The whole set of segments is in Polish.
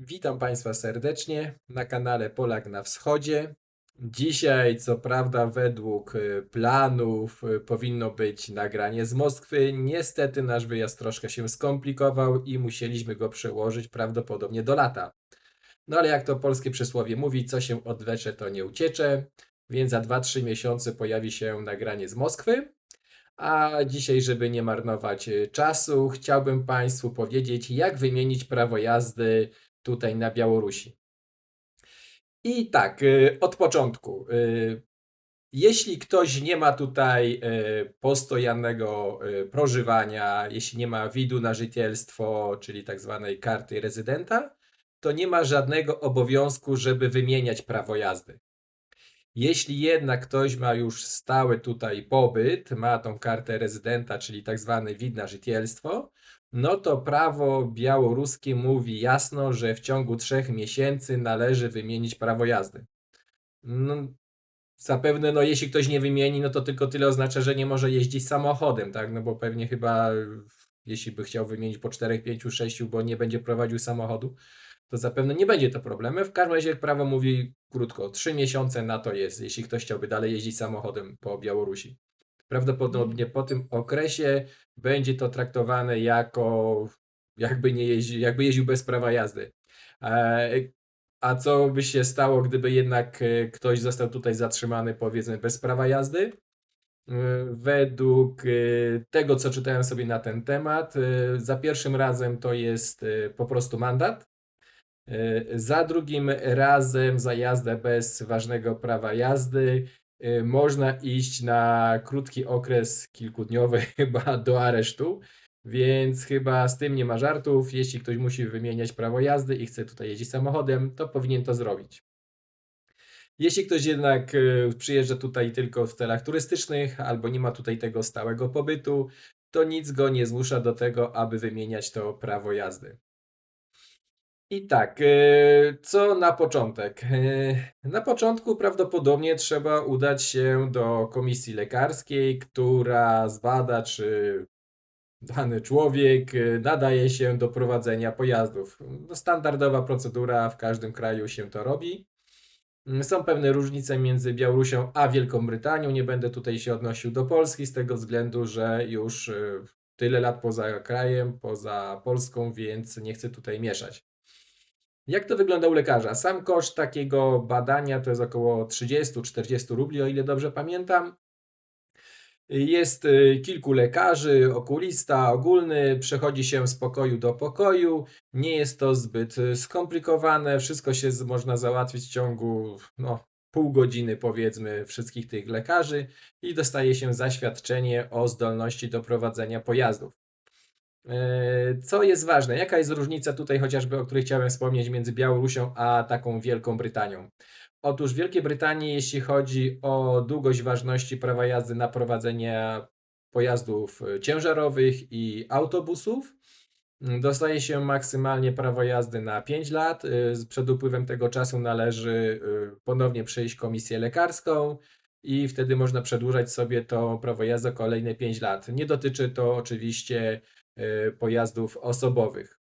Witam Państwa serdecznie na kanale Polak na Wschodzie. Dzisiaj, co prawda, według y, planów y, powinno być nagranie z Moskwy. Niestety, nasz wyjazd troszkę się skomplikował i musieliśmy go przełożyć prawdopodobnie do lata. No ale jak to polskie przysłowie mówi, co się odwlecze, to nie uciecze, więc za 2-3 miesiące pojawi się nagranie z Moskwy. A dzisiaj, żeby nie marnować y, czasu, chciałbym Państwu powiedzieć, jak wymienić prawo jazdy tutaj na Białorusi. I tak, y, od początku. y, Jeśli ktoś nie ma tutaj y, postojannego y, prożywania, jeśli nie ma widu na życielstwo, czyli tak zwanej karty rezydenta, to nie ma żadnego obowiązku, żeby wymieniać prawo jazdy. Jeśli jednak ktoś ma już stały tutaj pobyt, ma tą kartę rezydenta, czyli tak zwany wid na życielstwo, no to prawo białoruskie mówi jasno, że w ciągu trzech miesięcy należy wymienić prawo jazdy. No, zapewne, no jeśli ktoś nie wymieni, no to tylko tyle oznacza, że nie może jeździć samochodem, tak? No bo pewnie chyba, jeśli by chciał wymienić po 4, 5, 6, bo nie będzie prowadził samochodu, to zapewne nie będzie to problemem. W każdym razie prawo mówi krótko, 3 miesiące na to jest, jeśli ktoś chciałby dalej jeździć samochodem po Białorusi. Prawdopodobnie po tym okresie będzie to traktowane jako jakby nie jakby jeździł bez prawa jazdy. E, A co by się stało, gdyby jednak e, ktoś został tutaj zatrzymany, powiedzmy, bez prawa jazdy? E, Według tego, co czytałem sobie na ten temat, za pierwszym razem to jest po prostu mandat. Za drugim razem za jazdę bez ważnego prawa jazdy można iść na krótki okres kilkudniowy chyba do aresztu, więc chyba z tym nie ma żartów. Jeśli ktoś musi wymieniać prawo jazdy i chce tutaj jeździć samochodem, to powinien to zrobić. Jeśli ktoś jednak y, przyjeżdża tutaj tylko w celach turystycznych albo nie ma tutaj tego stałego pobytu, to nic go nie zmusza do tego, aby wymieniać to prawo jazdy. I tak, y, co na początek? Y, Na początku prawdopodobnie trzeba udać się do komisji lekarskiej, która zbada, czy dany człowiek y, nadaje się do prowadzenia pojazdów. No, Standardowa procedura, w każdym kraju się to robi. Mm, Są pewne różnice między Białorusią a Wielką Brytanią. Nie będę tutaj się odnosił do Polski z tego względu, że już tyle lat poza krajem, poza Polską, więc nie chcę tutaj mieszać. Jak to wygląda u lekarza? Sam koszt takiego badania to jest około 30-40 rubli, o ile dobrze pamiętam. Jest y, kilku lekarzy, okulista ogólny, przechodzi się z pokoju do pokoju. Nie jest to zbyt y, skomplikowane, wszystko się można załatwić w ciągu no, pół godziny, powiedzmy, wszystkich tych lekarzy i dostaje się zaświadczenie o zdolności do prowadzenia pojazdów. E, Co jest ważne? Jaka jest różnica tutaj chociażby, o której chciałem wspomnieć, między Białorusią a taką Wielką Brytanią? Otóż w Wielkiej Brytanii, jeśli chodzi o długość ważności prawa jazdy na prowadzenie pojazdów e, ciężarowych i autobusów, dostaje się maksymalnie prawo jazdy na 5 lat. E, Przed upływem tego czasu należy ponownie przejść komisję lekarską i wtedy można przedłużać sobie to prawo jazdy kolejne 5 lat. Nie dotyczy to oczywiście pojazdów osobowych.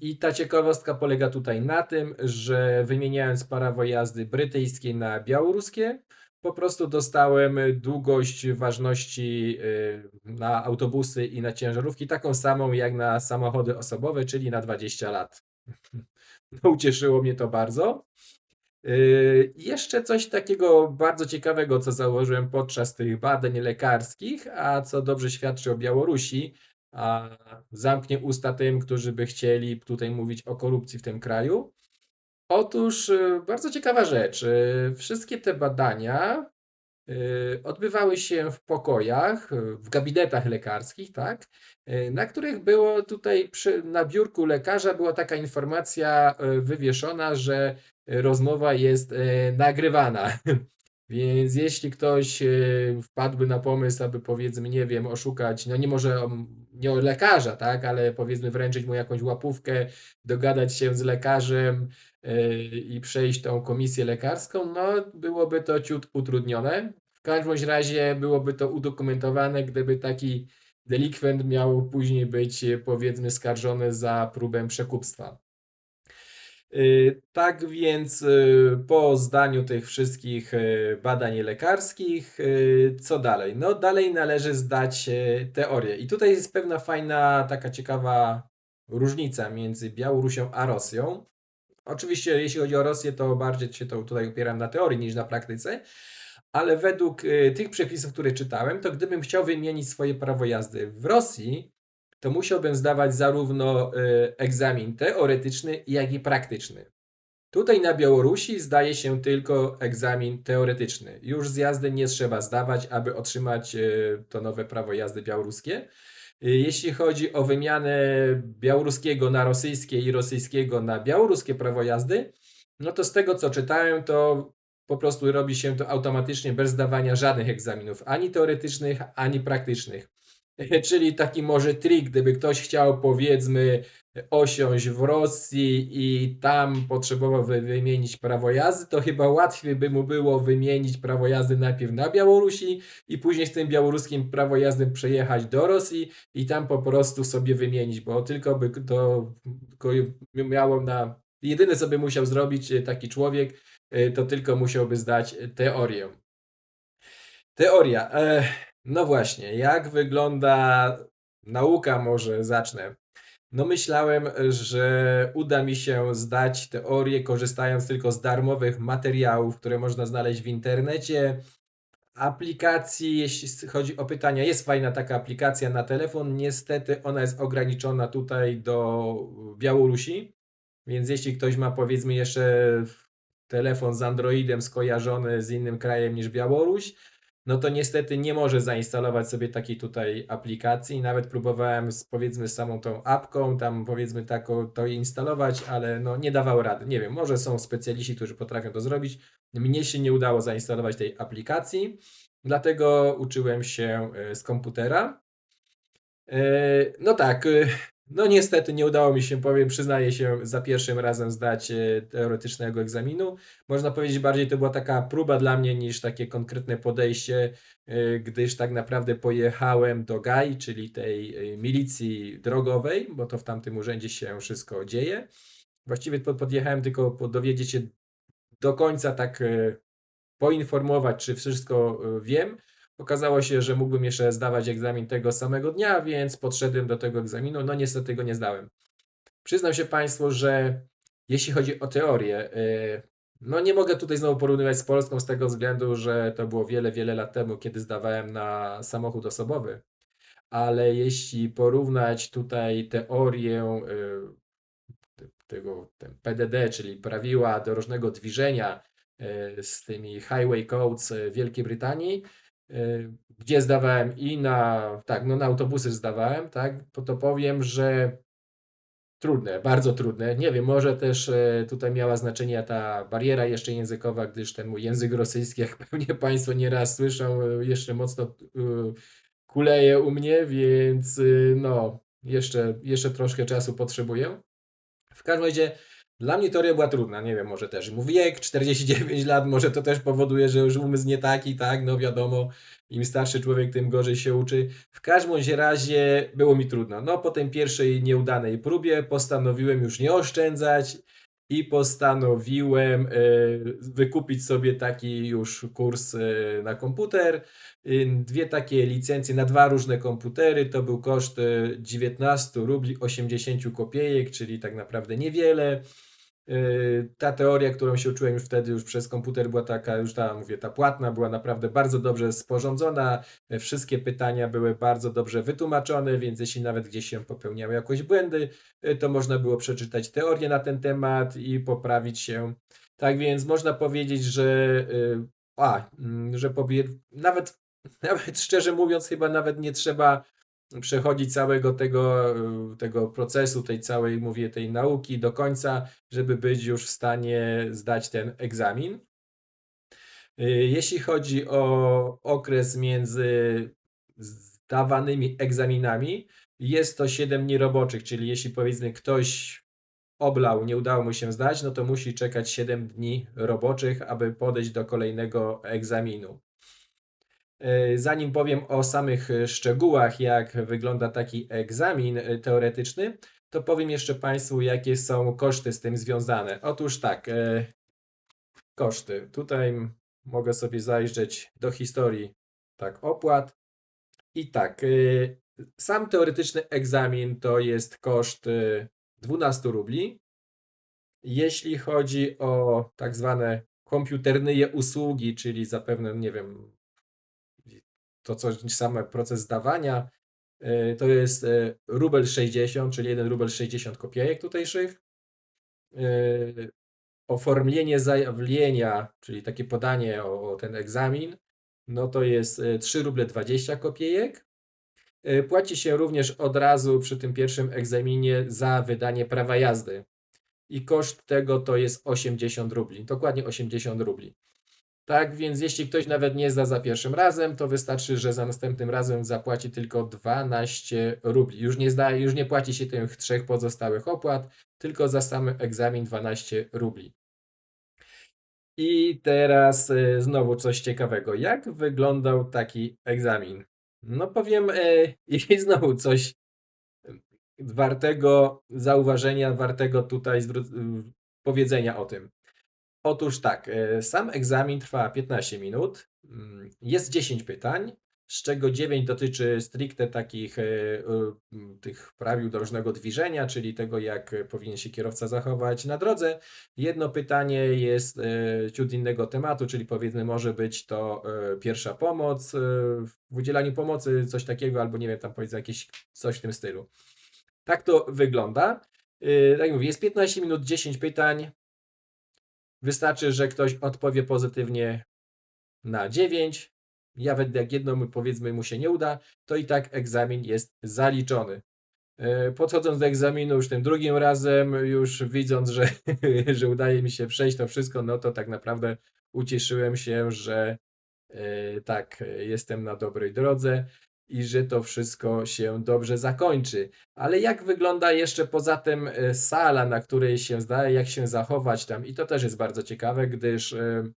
I ta ciekawostka polega tutaj na tym, że wymieniając prawo jazdy brytyjskie na białoruskie, po prostu dostałem długość ważności y, na autobusy i na ciężarówki taką samą jak na samochody osobowe, czyli na 20 lat. No, ucieszyło mnie to bardzo. Y, Jeszcze coś takiego bardzo ciekawego, co założyłem podczas tych badań lekarskich, a co dobrze świadczy o Białorusi, a zamknie usta tym, którzy by chcieli tutaj mówić o korupcji w tym kraju. Otóż y, bardzo ciekawa rzecz. y, Wszystkie te badania y, odbywały się w pokojach, w gabinetach lekarskich, tak? Na których było tutaj przy, na biurku lekarza była taka informacja wywieszona, że rozmowa jest nagrywana. Więc jeśli ktoś wpadłby na pomysł, aby powiedzmy, nie wiem, oszukać, no nie może nie lekarza, tak, ale powiedzmy wręczyć mu jakąś łapówkę, dogadać się z lekarzem y, i przejść tą komisję lekarską, no byłoby to ciut utrudnione. W każdym razie byłoby to udokumentowane, gdyby taki delikwent miał później być, powiedzmy, skarżony za próbę przekupstwa. Y, Tak więc y, po zdaniu tych wszystkich y, badań lekarskich, co dalej? No dalej należy zdać teorię. I tutaj jest pewna fajna, taka ciekawa różnica między Białorusią a Rosją. Oczywiście, jeśli chodzi o Rosję, to bardziej się to tutaj opieram na teorii niż na praktyce, ale według tych przepisów, które czytałem, to gdybym chciał wymienić swoje prawo jazdy w Rosji, to musiałbym zdawać zarówno y, egzamin teoretyczny, jak i praktyczny. Tutaj na Białorusi zdaje się tylko egzamin teoretyczny. Już z jazdy nie trzeba zdawać, aby otrzymać y, to nowe prawo jazdy białoruskie. Y, Jeśli chodzi o wymianę białoruskiego na rosyjskie i rosyjskiego na białoruskie prawo jazdy, no to z tego co czytałem, to po prostu robi się to automatycznie bez zdawania żadnych egzaminów, ani teoretycznych, ani praktycznych. Czyli taki może trik, gdyby ktoś chciał powiedzmy osiąść w Rosji i tam potrzebował wy- wymienić prawo jazdy, to chyba łatwiej by mu było wymienić prawo jazdy najpierw na Białorusi i później z tym białoruskim prawo jazdy przejechać do Rosji i tam po prostu sobie wymienić, bo tylko by to miało na jedyne co by musiał zrobić e, taki człowiek, e, to tylko musiałby zdać teorię. Teoria. No właśnie, jak wygląda nauka? Może zacznę. No myślałem, że uda mi się zdać teorię, korzystając tylko z darmowych materiałów, które można znaleźć w internecie. Aplikacji, jeśli chodzi o pytania, jest fajna taka aplikacja na telefon. Niestety ona jest ograniczona tutaj do Białorusi, więc jeśli ktoś ma powiedzmy jeszcze telefon z Androidem skojarzony z innym krajem niż Białoruś, no to niestety nie może zainstalować sobie takiej tutaj aplikacji. Nawet próbowałem z powiedzmy samą tą apką, tam powiedzmy taką to instalować, ale no nie dawało rady. Nie wiem, może są specjaliści, którzy potrafią to zrobić. Mnie się nie udało zainstalować tej aplikacji, dlatego uczyłem się e, z komputera. E, No tak, e, no niestety nie udało mi się, powiem, przyznaję się, za pierwszym razem zdać e, teoretycznego egzaminu. Można powiedzieć, bardziej to była taka próba dla mnie niż takie konkretne podejście, e, gdyż tak naprawdę pojechałem do GAI, czyli tej e, milicji drogowej, bo to w tamtym urzędzie się wszystko dzieje. Właściwie pod- podjechałem tylko dowiedzieć się do końca, tak poinformować, czy wszystko wiem. Okazało się, że mógłbym jeszcze zdawać egzamin tego samego dnia, więc podszedłem do tego egzaminu. No niestety go nie zdałem. Przyznam się Państwu, że jeśli chodzi o teorię, y, no nie mogę tutaj znowu porównywać z Polską z tego względu, że to było wiele, wiele lat temu, kiedy zdawałem na samochód osobowy. Ale jeśli porównać tutaj teorię y, tego PDD, czyli prawiła dorożnego dwiżenia y, z tymi Highway Codes Wielkiej Brytanii, gdzie zdawałem i na, tak, no na autobusy zdawałem, tak, to, to powiem, że Trudne, bardzo trudne. Nie wiem, może też e, tutaj miała znaczenie ta bariera jeszcze językowa, gdyż ten mój język rosyjski, jak pewnie Państwo nieraz słyszą, e, jeszcze mocno kuleje u mnie, więc no, jeszcze, jeszcze troszkę czasu potrzebuję. W każdym razie dla mnie teoria była trudna, nie wiem, może też mój wiek, 49 lat, może to też powoduje, że już umysł nie taki, tak, no wiadomo, im starszy człowiek, tym gorzej się uczy. W każdym razie było mi trudno. No po tej pierwszej nieudanej próbie postanowiłem już nie oszczędzać i postanowiłem e, wykupić sobie taki już kurs e, na komputer. Y, Dwie takie licencje na dwa różne komputery. To był koszt e, 19 rubli 80 kopiejek, czyli tak naprawdę niewiele. Y, Ta teoria, którą się uczyłem już wtedy, już przez komputer, była taka, już ta, mówię, ta płatna była naprawdę bardzo dobrze sporządzona. Wszystkie pytania były bardzo dobrze wytłumaczone, więc jeśli nawet gdzieś się popełniały jakieś błędy, y, to można było przeczytać teorię na ten temat i poprawić się. Tak więc można powiedzieć, że, y, a, mm, że nawet, nawet szczerze mówiąc, chyba nawet nie trzeba przechodzić całego tego, y, tego procesu, tej całej, mówię, tej nauki do końca, żeby być już w stanie zdać ten egzamin. Y, Jeśli chodzi o okres między zdawanymi egzaminami, jest to 7 dni roboczych, czyli jeśli powiedzmy ktoś oblał, nie udało mu się zdać, no to musi czekać 7 dni roboczych, aby podejść do kolejnego egzaminu. E, Zanim powiem o samych e, szczegółach, jak wygląda taki egzamin e, teoretyczny, to powiem jeszcze Państwu, jakie są koszty z tym związane. Otóż tak, koszty. Tutaj mogę sobie zajrzeć do historii tak opłat. I tak, y, sam teoretyczny egzamin to jest koszt y, 12 rubli. Jeśli chodzi o tak zwane komputernyje usługi, czyli zapewne, nie wiem, to co sam proces zdawania, y, to jest y, rubel 60, czyli 1 rubel 60 kopiejek tutejszych. Y, Oformlenie zajawlenia, czyli takie podanie o, ten egzamin, no to jest y, 3 ruble 20 kopiejek. Płaci się również od razu przy tym pierwszym egzaminie za wydanie prawa jazdy. I koszt tego to jest 80 rubli, dokładnie 80 rubli. Tak więc jeśli ktoś nawet nie zda za pierwszym razem, to wystarczy, że za następnym razem zapłaci tylko 12 rubli. Już nie, zda, już nie płaci się tych trzech pozostałych opłat, tylko za sam egzamin 12 rubli. I teraz y, znowu coś ciekawego. Jak wyglądał taki egzamin? No powiem, y, i znowu coś wartego zauważenia, wartego tutaj powiedzenia o tym. Otóż tak, y, sam egzamin trwa 15 minut, mm, jest 10 pytań, z czego 9 dotyczy stricte takich y, y, tych prawił drożnego dźwiżenia, czyli tego, jak powinien się kierowca zachować na drodze. Jedno pytanie jest ciut innego tematu, czyli powiedzmy może być to pierwsza pomoc, w udzielaniu pomocy, coś takiego, albo nie wiem, tam powiedzmy jakieś coś w tym stylu. Tak to wygląda. Tak jak mówię, jest 15 minut, 10 pytań. Wystarczy, że ktoś odpowie pozytywnie na 9. Nawet jak jedno powiedzmy mu się nie uda, to i tak egzamin jest zaliczony. Y, Podchodząc do egzaminu już tym drugim razem, już widząc, że, że udaje mi się przejść to wszystko, no to tak naprawdę ucieszyłem się, że y, tak, jestem na dobrej drodze i że to wszystko się dobrze zakończy. Ale jak wygląda jeszcze poza tym y, sala, na której się zdaje, jak się zachować tam? I to też jest bardzo ciekawe, gdyż y,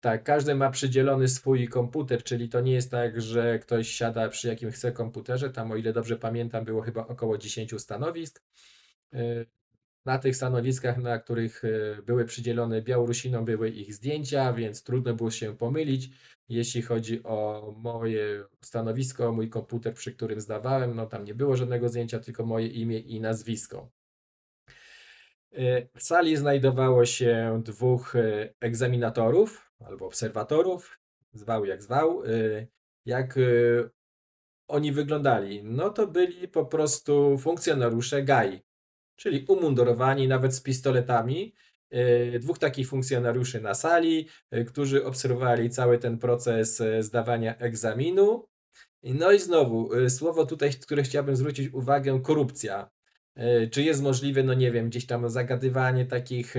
tak, każdy ma przydzielony swój komputer, czyli to nie jest tak, że ktoś siada przy jakim chce komputerze. Tam, o ile dobrze pamiętam, było chyba około 10 stanowisk. Na tych stanowiskach, na których y, były przydzielone Białorusinom, były ich zdjęcia, więc trudno było się pomylić. Jeśli chodzi o moje stanowisko, mój komputer, przy którym zdawałem, no tam nie było żadnego zdjęcia, tylko moje imię i nazwisko. Y, W sali znajdowało się dwóch y, egzaminatorów albo obserwatorów, zwał jak zwał. Jak oni wyglądali? No to byli po prostu funkcjonariusze GAI, czyli umundurowani nawet z pistoletami. Y, Dwóch takich funkcjonariuszy na sali, y, którzy obserwowali cały ten proces y, zdawania egzaminu. No i znowu, słowo tutaj, które chciałbym zwrócić uwagę, korupcja. Czy jest możliwe, no nie wiem, gdzieś tam zagadywanie takich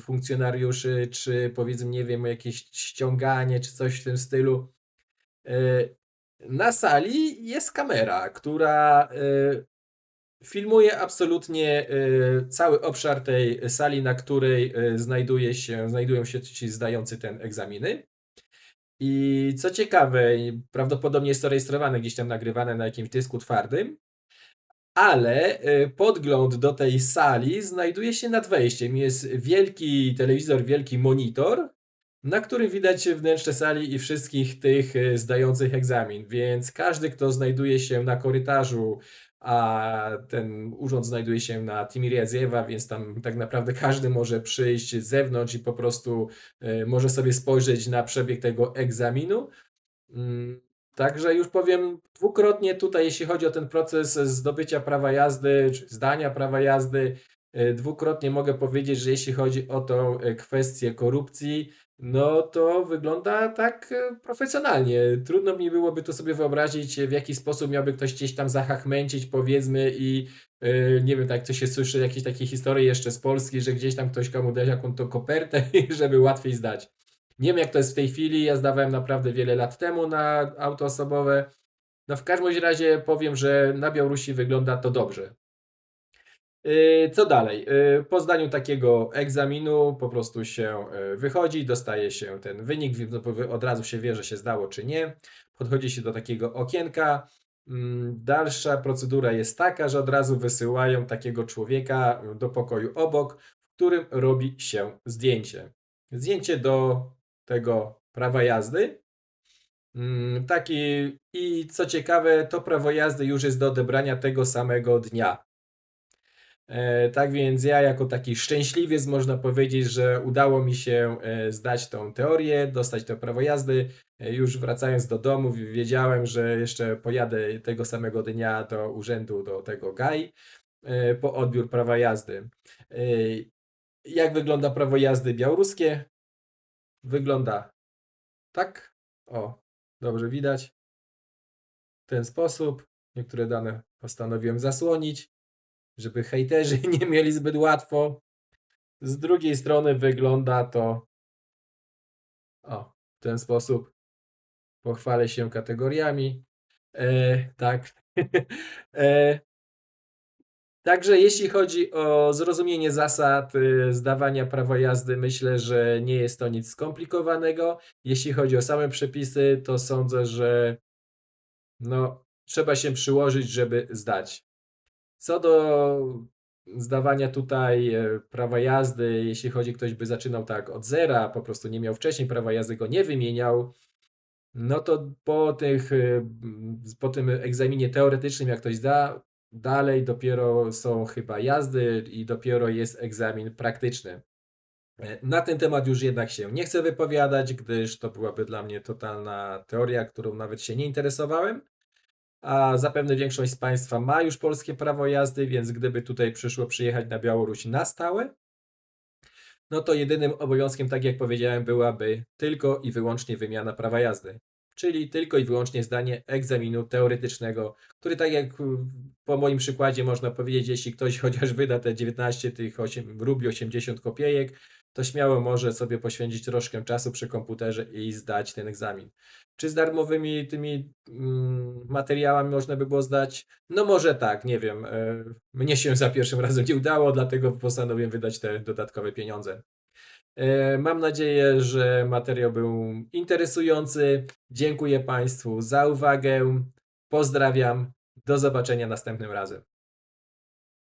funkcjonariuszy, czy powiedzmy, nie wiem, jakieś ściąganie, czy coś w tym stylu. Na sali jest kamera, która filmuje absolutnie y, cały obszar tej sali, na której y, znajduje się, znajdują się ci zdający ten egzaminy. I co ciekawe, prawdopodobnie jest to rejestrowane gdzieś tam nagrywane na jakimś dysku twardym, ale y, podgląd do tej sali znajduje się nad wejściem. Jest wielki telewizor, wielki monitor, na którym widać wnętrze sali i wszystkich tych zdających egzamin. Więc każdy, kto znajduje się na korytarzu, a ten urząd znajduje się na Timirie Zjewa, więc tam tak naprawdę każdy może przyjść z zewnątrz i po prostu y, może sobie spojrzeć na przebieg tego egzaminu. Mm, Także już powiem dwukrotnie tutaj, jeśli chodzi o ten proces zdobycia prawa jazdy, czy zdania prawa jazdy, dwukrotnie mogę powiedzieć, że jeśli chodzi o tą y, kwestię korupcji, no to wygląda tak y, profesjonalnie. Trudno mi byłoby to sobie wyobrazić, w jaki sposób miałby ktoś gdzieś tam zahachmęcić, powiedzmy, i nie wiem, tak co się słyszy, jakieś takie historie jeszcze z Polski, że gdzieś tam ktoś komu dać jakąś tą kopertę, żeby łatwiej zdać. Nie wiem, jak to jest w tej chwili. Ja zdawałem naprawdę wiele lat temu na auto osobowe. No w każdym razie powiem, że na Białorusi wygląda to dobrze. Yy, Co dalej? Yy, Po zdaniu takiego egzaminu po prostu się yy, wychodzi, dostaje się ten wynik, no, od razu się wie, że się zdało czy nie. Podchodzi się do takiego okienka Mm, Dalsza procedura jest taka, że od razu wysyłają takiego człowieka do pokoju obok, w którym robi się zdjęcie. Zdjęcie do tego prawa jazdy. Mm, Taki i co ciekawe, to prawo jazdy już jest do odebrania tego samego dnia. E, Tak więc ja jako taki szczęśliwiec można powiedzieć, że udało mi się e, zdać tą teorię, dostać to prawo jazdy. E, Już wracając do domu wi- wiedziałem, że jeszcze pojadę tego samego dnia do urzędu, do tego GAI po odbiór prawa jazdy. Jak wygląda prawo jazdy białoruskie? Wygląda tak. O, dobrze widać. W ten sposób. Niektóre dane postanowiłem zasłonić żeby hejterzy nie mieli zbyt łatwo. Z drugiej strony wygląda to o, w ten sposób. Pochwalę się kategoriami. E, tak. e, także jeśli chodzi o zrozumienie zasad e, zdawania prawa jazdy, myślę, że nie jest to nic skomplikowanego. Jeśli chodzi o same przepisy, to sądzę, że no, trzeba się przyłożyć, żeby zdać. Co do zdawania tutaj e, prawa jazdy, jeśli chodzi, ktoś by zaczynał tak od zera, po prostu nie miał wcześniej prawa jazdy, go nie wymieniał, no to po tych, e, po tym egzaminie teoretycznym, jak ktoś zda, dalej dopiero są chyba jazdy i dopiero jest egzamin praktyczny. E, Na ten temat już jednak się nie chcę wypowiadać, gdyż to byłaby dla mnie totalna teoria, którą nawet się nie interesowałem a zapewne większość z Państwa ma już polskie prawo jazdy, więc gdyby tutaj przyszło przyjechać na Białoruś na stałe, no to jedynym obowiązkiem, tak jak powiedziałem, byłaby tylko i wyłącznie wymiana prawa jazdy. Czyli tylko i wyłącznie zdanie egzaminu teoretycznego, który tak jak po moim przykładzie można powiedzieć, jeśli ktoś chociaż wyda te 19 tych 8 rubli 80 kopiejek, to śmiało może sobie poświęcić troszkę czasu przy komputerze i zdać ten egzamin. Czy z darmowymi tymi mm, materiałami można by było zdać? No może tak, nie wiem. e, Mnie się za pierwszym razem nie udało, dlatego postanowiłem wydać te dodatkowe pieniądze. E, Mam nadzieję, że materiał był interesujący. Dziękuję Państwu za uwagę. Pozdrawiam. Do zobaczenia następnym razem.